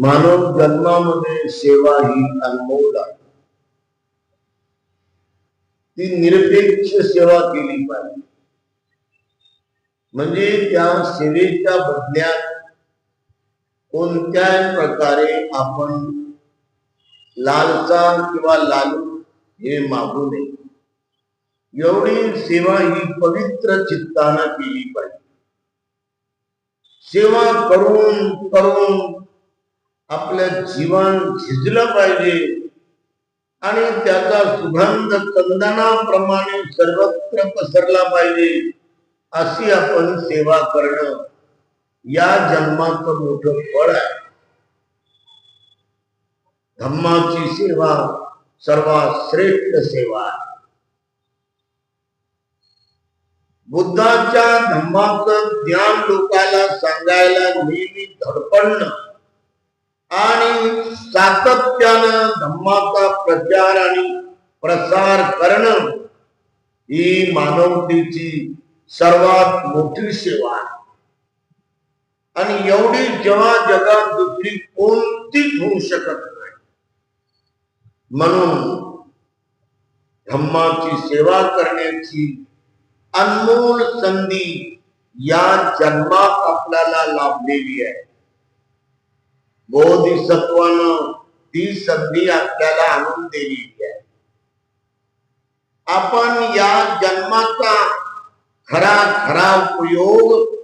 मानव जन्मामध्ये सेवा ही अनमोल आहे. ती निरपेक्ष सेवा केली पाहिजे. म्हणजे त्या सेवेच्या बदल्यात कोणत्याही प्रकारे आपण लालचा किंवा लालू हे मागू नये. एवढी सेवा ही पवित्र चित्तानं केली पाहिजे. सेवा करून करून आपलं जीवन झिजलं पाहिजे. आणि त्याचा सुगंध चंदनाप्रमाणे सर्वत्र पसरला पाहिजे अशी आपण सेवा करणं या जन्माचं मोठं फळ आहे. धम्माची सेवा सर्वात श्रेष्ठ सेवा आहे. बुद्धाच्या धम्माचं ज्ञान लोकाला सांगायला नेहमी धडपडणं आणि सातत्यानं धम्माचा प्रचार आणि प्रसार करणं ही मानवतेची सर्वात मोठी सेवा आहे. आणि एवढी जेव्हा जगात दुसरी कोणतीच होऊ शकत नाही म्हणून धम्माची सेवा करण्याची अनमोल संधी या जन्मात आपल्याला लाभलेली आहे. बोधिसत्वानं ती संधी आपल्याला आणून आहे आपण या जन्माचा खरा खरा उपयोग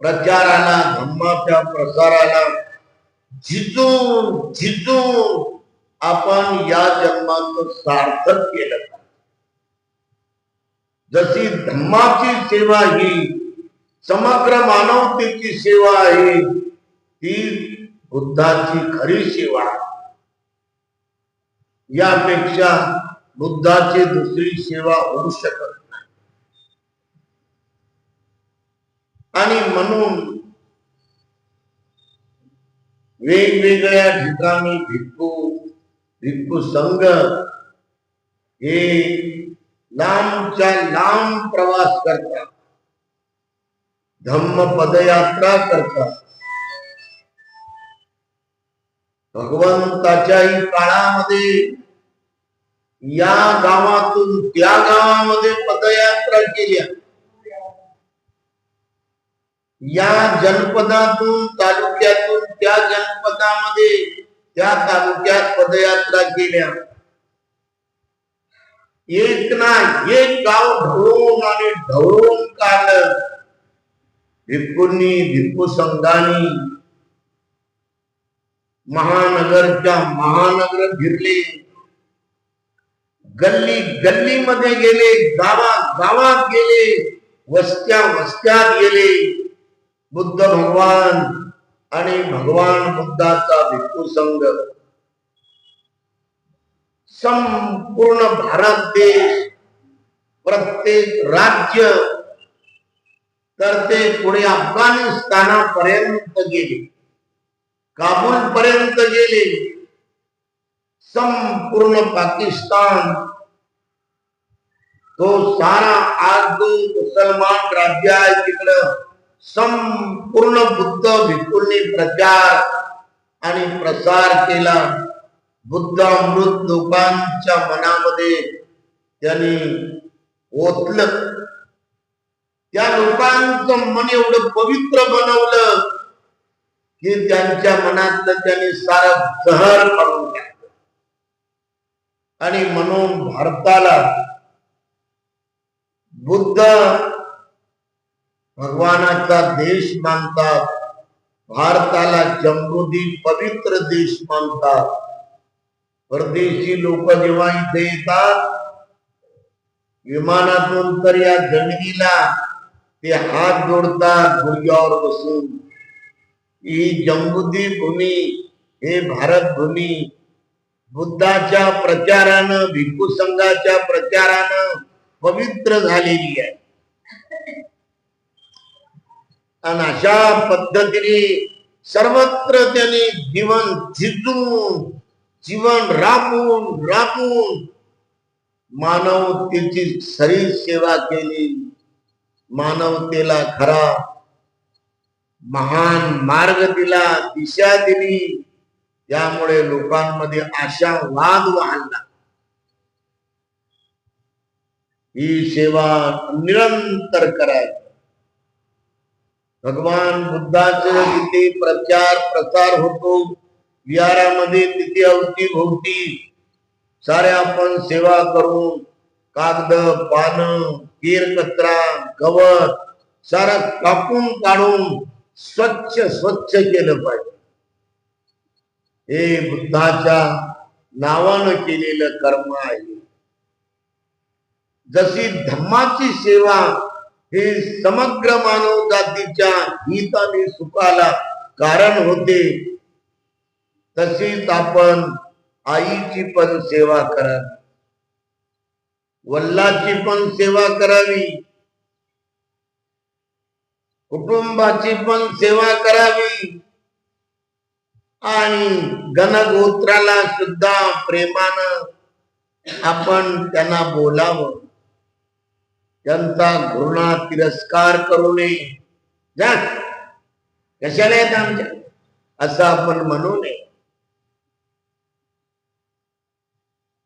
प्रचाराला धम्माच्या प्रसाराला आपण या सार्थक केलं. जशी धम्माची सेवा ही, समग्र मानवतेची सेवा आहे ती बुद्धाची खरी सेवा यापेक्षा बुद्धाची दुसरी सेवा होऊ शकत नाही. आणि म्हणून वेगवेगळ्या ठिकाणी भिक्खू भिक्खू संघ हे लांबच्या लांब प्रवास करतात. धम्म पदयात्रा करतात. भगवंताच्याही काळामध्ये या गावातून त्या गावामध्ये पदयात्रा केल्या या जनपदातून तालुक्यातून त्या जनपदामध्ये त्या तालुक्यात पदयात्रा केल्या. एक ना एक गाव ढवळून आणि ढवळून काढलं. भिक्कूंनी भिक्खू संघानी महानगरच्या महानगर फिरले गल्ली गल्लीमध्ये गेले गावा गावात गेले वस्त्या वस्त्यात गेले. बुद्ध भगवान आणि भगवान बुद्धाचा भिक्खू संघ. संपूर्ण भारत देश प्रत्येक राज्य तर ते पुढे अफगाणिस्तानापर्यंत गेले. काबूल पर्यंत गेले. संपूर्ण पाकिस्तान तो सारा आज जो मुसलमान राज्य आहे तिकडं. संपूर्ण बुद्ध भिक्खूंनी प्रचार आणि प्रसार केला. बुद्ध अमृत लोकांच्या मनामध्ये त्यांनी ओतलं. त्या लोकांचं मन एवढं पवित्र बनवलं. की त्यांच्या मनातलं त्यांनी सारं जहर पडून टाकलं. आणि म्हणून भारताला बुद्ध भगवानाचा देश मानतात भारताला जमृदी पवित्र देश मानतात. परदेशी लोक जेव्हा इथे येतात विमानातून तर या जमिनीला ते हात जोडतात गुडघ्यावर बसून. ही जम्बुदी भूमी हे भारत भूमी बुद्धाच्या प्रचारानं भिक्खू संघाच्या प्रचारानं पवित्र झालेली आहे आणि अशा पद्धतीने सर्वत्र त्यांनी जीवन झिजून जीवन राबून राबून मानवतेची शरीर सेवा केली मानवतेला खरा महान मार्ग दिला दिशा दिली. त्यामुळे लोकांमध्ये आशावाद वाहला ही सेवा निरंतर करायची. भगवान बुद्धाचे तिथे प्रचार प्रसार होतो विहारामध्ये तिथे अवती भोवती. सारे आपण सेवा करून कागद पान केर कचरा गवत सारा कापून काढून स्वच्छ स्वच्छ केलं पाहिजे. हे बुद्धाच्या नावानं केलेलं कर्म आहे. जशी धम्माची सेवा हे समग्र मानव जातीच्या हित आणि सुखाला कारण होते तशीच आपण आईची पण सेवा करावी. वल्लाची पण सेवा करावी. कुटुंबाची पण सेवा करावी. आणि गणगोत्राला सुद्धा प्रेमानं आपण त्यांना बोलावं. त्यांचा घृणा तिरस्कार करू नये. जा कशाला येत आमच्या? असं आपण म्हणू नये.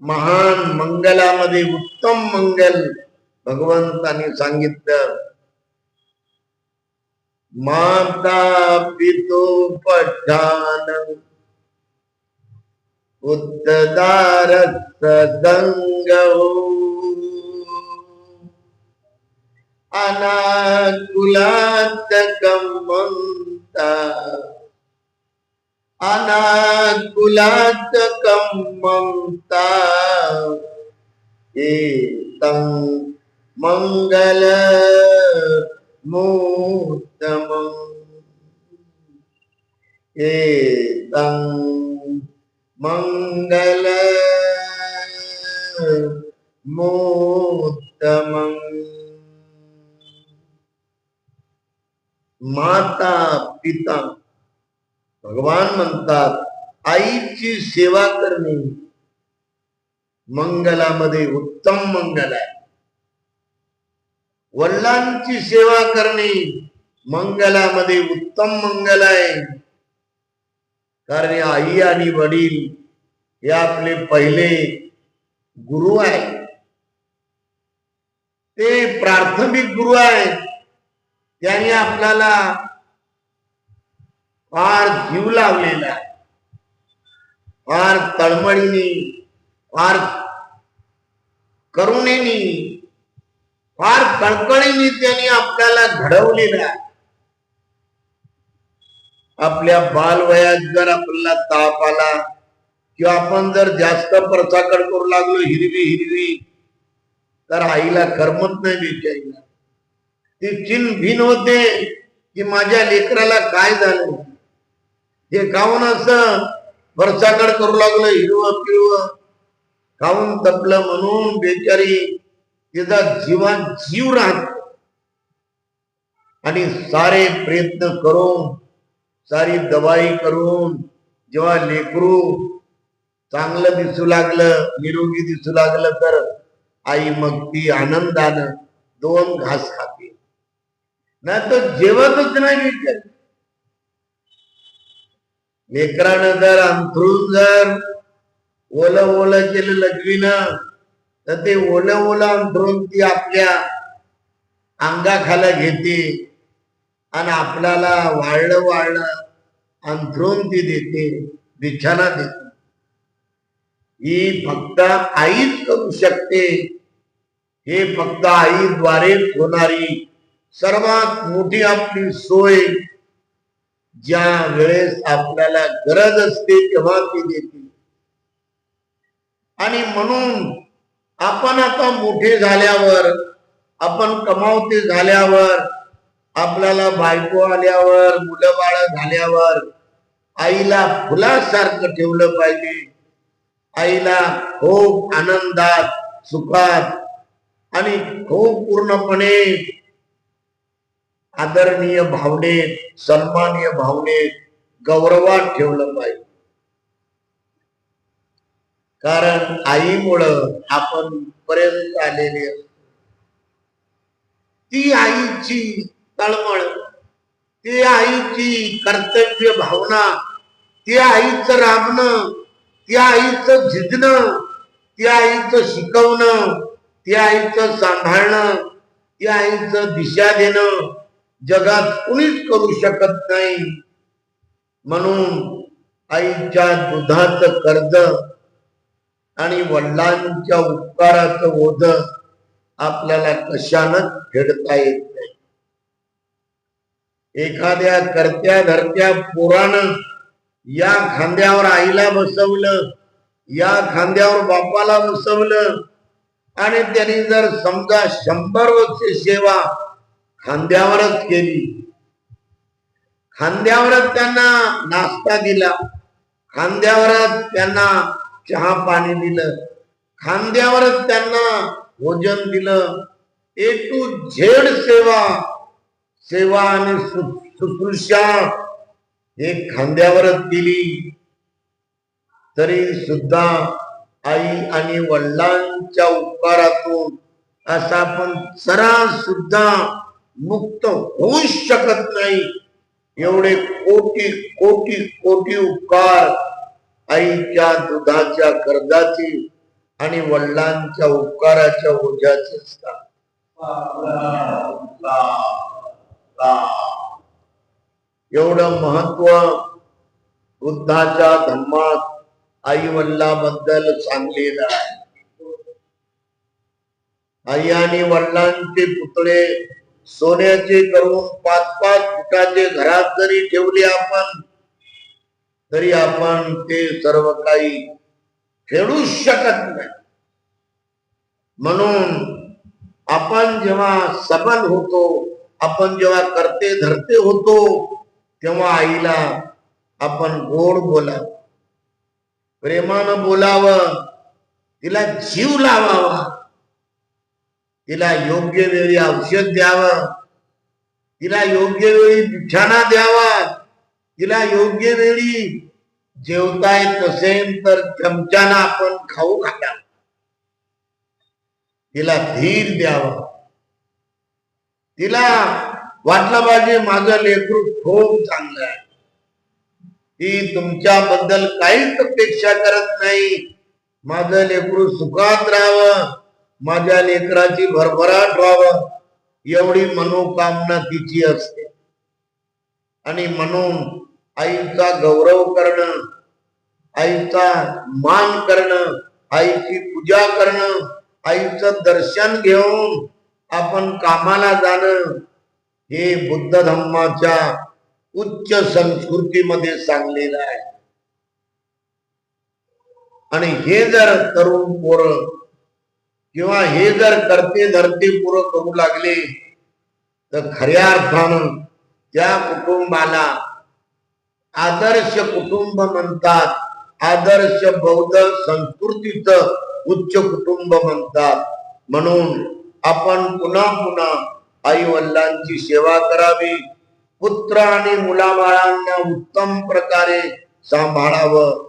महान मंगलामध्ये उत्तम मंगल भगवंताने सांगितलं. माता पितो पठान उत्तदारसदङ्गौ सदंग अनाकुलात कमंता अनाकुलात एतं मंगल मूर्तमं एतं मंगल मूर्तमं माता पिता भगवान म्हणतात आईची सेवा करणे मंगलामध्ये उत्तम मंगल आहे वडिलांची सेवा करणे मंगलामध्ये उत्तम मंगल आहे. कारण आई आणि वडील हे आपले पहिले गुरु आहे ते प्राथमिक गुरु आहेत. त्यांनी आपल्याला फार जीव लावलेला आहे. फार तळमळीने फार करुणेनी फार कळकळीने त्यांनी आपल्याला घडवलेलं आहे आपल्या बालवयात जर आपल्याला ताप आला किंवा आपण जर जास्त प्रसाकड करू लागलो हिरवी हिरवी तर आईला करमत नाही बिचारीला. ती चिन भिन होते की माझ्या लेकराला काय झालं? हे खाऊन असं वरचाकड करू लागलं हिरवं पिरवं खाऊन तपलं म्हणून बेचारी तिचा जीवात जीव राहत आणि सारे प्रयत्न करून सारी दवाई करून जेव्हा लेकरू चांगलं दिसू लागलं निरोगी दिसू लागलं तर आई मग ती आनंदानं दोन घास खाते. नाही तर जेवतच नाही बिचारी लेकरानं जर अंथरून जर ओलं ओलं केलं लघवीनं तर ते ओलं ओलं अंथरून ती आपल्या अंगाखाला घेते आणि आपल्याला वाळलं वाळलं अंथरून ती देते बिछाना देते. ही फक्त आईच करू शकते. हे फक्त आईद्वारेच होणारी सर्वात मोठी आपली सोय ज्या वेळेस आपल्याला गरज असते तेव्हा ती देते. आणि म्हणून आपण आता मोठे झाल्यावर आपण कमावते झाल्यावर आपल्याला बायको आल्यावर मुलं बाळ झाल्यावर आईला फुलासारखं ठेवलं पाहिजे. आईला खूप आनंदात सुखात आणि खूप पूर्णपणे आदरणीय भावनेत सन्मानीय भावनेत गौरवात ठेवलं पाहिजे. कारण आईमुळं आपण पर्यंत आलेले ती आईची तळमळ ती आईची कर्तव्य भावना ती आईचं राबणं ती आईचं झिजणं ती आईचं शिकवणं ती आईचं सांभाळणं ती आईचं दिशा देणं जगात कुणीच करू शकत नाही. म्हणून आईच्या दुधाचं कर्ज आणि वडिलांच्या उपकाराचं ओझ आपल्याला कशानच फेडता येत नाही? एखाद्या करत्या धरत्या पोरानं या खांद्यावर आईला बसवलं या खांद्यावर बापाला बसवलं आणि त्यांनी जर समजा शंभर वर्ष सेवा खांद्यावरच केली खांद्यावरच त्यांना नाश्ता दिला खांद्यावरच त्यांना चहा पाणी दिलं. खांद्यावरच त्यांना भोजन दिलं. ए टू झेड सेवा. सेवा आणि शुश्रूषा हे खांद्यावरच दिली. तरी सुद्धा आई आणि वडिलांच्या उपकारातून असा आपण जरा सुद्धा मुक्त होऊ शकत नाही. एवढे कोटी कोटी कोटी उपकार आईच्या दुधाच्या कर्जाची आणि वडिलांच्या उपकाराच्या ओझ्याचे एवढं महत्त्व बुद्धाच्या धर्मात आई वडिलाबद्दल सांगलेलं आहे. आई आणि वडिलांचे पुतळे सोन्याचे करून पाच पाच फुटाचे घरात जरी ठेवले आपण तरी आपण ते सर्व काही फेडू शकत नाही. म्हणून आपण जेव्हा सबल होतो आपण जेव्हा करते धरते होतो तेव्हा आईला आपण गोड बोलावं. प्रेमानं बोलावं तिला जीव लावावा. तिला योग्य वेळी औषध द्यावं. तिला योग्य वेळी बिछाणा द्यावा. तिला योग्य वेळी जेवता येत नसेल तर चमच्यानं आपण खाऊ घाला. तिला धीर द्यावा. तिला वाटलं पाहिजे माझं लेकरू खूप चांगलं आहे. ती तुमच्याबद्दल काहीच अपेक्षा करत नाही. माझं लेकरू सुखात राहावं. माझ्या लेकराची भरभराट व्हावं. एवढी मनोकामना तिची असते. आणि म्हणून आईचा गौरव करणं आईचा मान करणं आईची पूजा करणं आईचं दर्शन घेऊन आपण कामाला जाणं हे बुद्ध धम्माच्या उच्च संस्कृतीमध्ये सांगलेलं आहे. आणि हे जर तरुण पोर किंवा हे जर करते धरते पोर करू लागले तर खऱ्या अर्थानं त्या कुटुंबाला आदर्श कुटुंब म्हणतात. आदर्श बौद्ध संस्कृतीचं उच्च कुटुंब म्हणतात. म्हणून आपण पुन्हा पुन्हा आई वडिलांची सेवा करावी. पुत्र आणि मुलाबाळांना उत्तम प्रकारे सांभाळावं.